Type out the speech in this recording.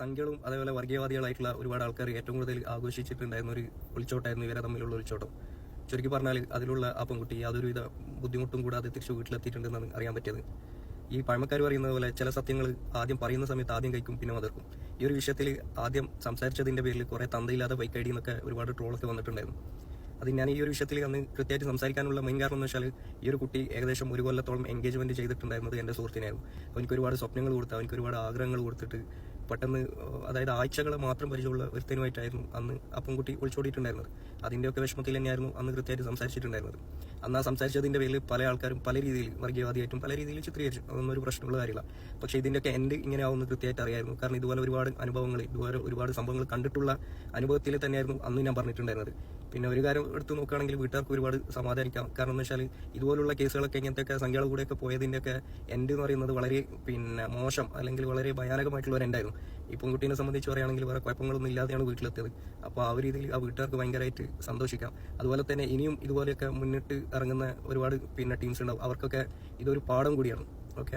സംഖ്യകളും അതേപോലെ വർഗീയവാദികളായിട്ടുള്ള ഒരുപാട് ആൾക്കാർ ഏറ്റവും കൂടുതൽ ആഘോഷിച്ചിട്ടുണ്ടായിരുന്ന ഒരു ഒളിച്ചോട്ടായിരുന്നു ഇവരെ തമ്മിലുള്ള ഒളിച്ചോട്ടം ചുരുക്കി പറഞ്ഞാൽ അതിലുള്ള ആ പെൺകുട്ടി യാതൊരുവിധ ബുദ്ധിമുട്ടും കൂടാതെ തിരിച്ചു വീട്ടിലെത്തിയിട്ടുണ്ടെന്നാണ് അറിയാൻ പറ്റിയത്. ഈ പഴമക്കാർ പറയുന്നത് പോലെ ചില സത്യങ്ങൾ ആദ്യം പറയുന്ന സമയത്ത് ആദ്യം കഴിക്കും പിന്നെ മതിർക്കും. ഈ ഒരു വിഷയത്തിൽ ആദ്യം സംസാരിച്ചതിന്റെ പേരിൽ കുറെ തന്തയില്ലാതെ ബൈക്ക് ഐഡി എന്നൊക്കെ ഒരുപാട് ട്രോളൊക്കെ വന്നിട്ടുണ്ടായിരുന്നു. അത് ഞാൻ ഈ ഒരു വിഷയത്തിൽ അന്ന് കൃത്യമായിട്ട് സംസാരിക്കാനുള്ള മെയിൻ കാരണം എന്ന് വെച്ചാൽ ഈ ഒരു കുട്ടി ഏകദേശം ഒരു കൊല്ലത്തോളം എൻഗേജ്മെന്റ് ചെയ്തിട്ടുണ്ടായിരുന്നത് എന്റെ സുഹൃത്തിനായിരുന്നു. അവനിക്ക് ഒരുപാട് സ്വപ്നങ്ങൾ കൊടുത്ത് അവനിക്ക് ഒരുപാട് ആഗ്രഹങ്ങൾ കൊടുത്തിട്ട് പെട്ടെന്ന് അതായത് ആഴ്ചകളെ മാത്രം പരിചയമുള്ള ഒരുത്തനുമായിട്ടായിരുന്നു അന്ന് ആ പെൺകുട്ടി ഒളിച്ചോടിയിട്ടുണ്ടായിരുന്നത്. അതിന്റെയൊക്കെ വിഷമത്തിൽ തന്നെയായിരുന്നു അന്ന് കൃത്യമായിട്ട് സംസാരിച്ചിട്ടുണ്ടായിരുന്നത്. അന്ന് ആ സംസാരിച്ചതിന്റെ പേരിൽ പല ആൾക്കാരും പല രീതിയിൽ വർഗീയവാദിയായിട്ടും പല രീതിയിൽ ചിത്രീകരിച്ചു. അതൊന്നും ഒരു പ്രശ്നമുള്ള കാര്യമില്ല. പക്ഷേ ഇതിന്റെയൊക്കെ എൻഡ് ഇങ്ങനെ ആവുമെന്ന് കൃത്യമായിട്ട് അറിയായിരുന്നു. കാരണം ഇതുപോലെ ഒരുപാട് അനുഭവങ്ങൾ ഇതുപോലെ ഒരുപാട് സംഭവങ്ങൾ കണ്ടിട്ടുള്ള അനുഭവത്തിൽ തന്നെയായിരുന്നു അന്ന് ഞാൻ പറഞ്ഞിട്ടുണ്ടായിരുന്നത്. പിന്നെ ഒരു കാര്യം എടുത്ത് നോക്കുകയാണെങ്കിൽ വീട്ടുകാർക്ക് ഒരുപാട് സമാധാനിക്കാം. കാരണം എന്ന് വെച്ചാൽ ഇതുപോലുള്ള കേസുകളൊക്കെ ഇങ്ങനത്തെയൊക്കെ സംഖ്യകൾ കൂടെയൊക്കെ പോയതിന്റെയൊക്കെ എൻഡ് എന്ന് പറയുന്നത് വളരെ പിന്നെ മോശം അല്ലെങ്കിൽ വളരെ ഭയാനകമായിട്ടുള്ള ഒരു എൻഡായിരുന്നു ഈ പെൺകുട്ടീനെ സംബന്ധിച്ച് പറയുകയാണെങ്കിൽ വേറെ കുഴപ്പങ്ങളൊന്നും ഇല്ലാതെയാണ് വീട്ടിലെത്തിയത്. അപ്പോൾ ആ ഒരു രീതിയിൽ ആ വീട്ടുകാർക്ക് ഭയങ്കരമായിട്ട് സന്തോഷിക്കാം. അതുപോലെ തന്നെ ഇനിയും ഇതുപോലെയൊക്കെ മുന്നിട്ട് ഇറങ്ങുന്ന ഒരുപാട് പിന്നെ ടീംസ് ഉണ്ടാവും. അവർക്കൊക്കെ ഇതൊരു പാഠം കൂടിയാണ്. ഓക്കെ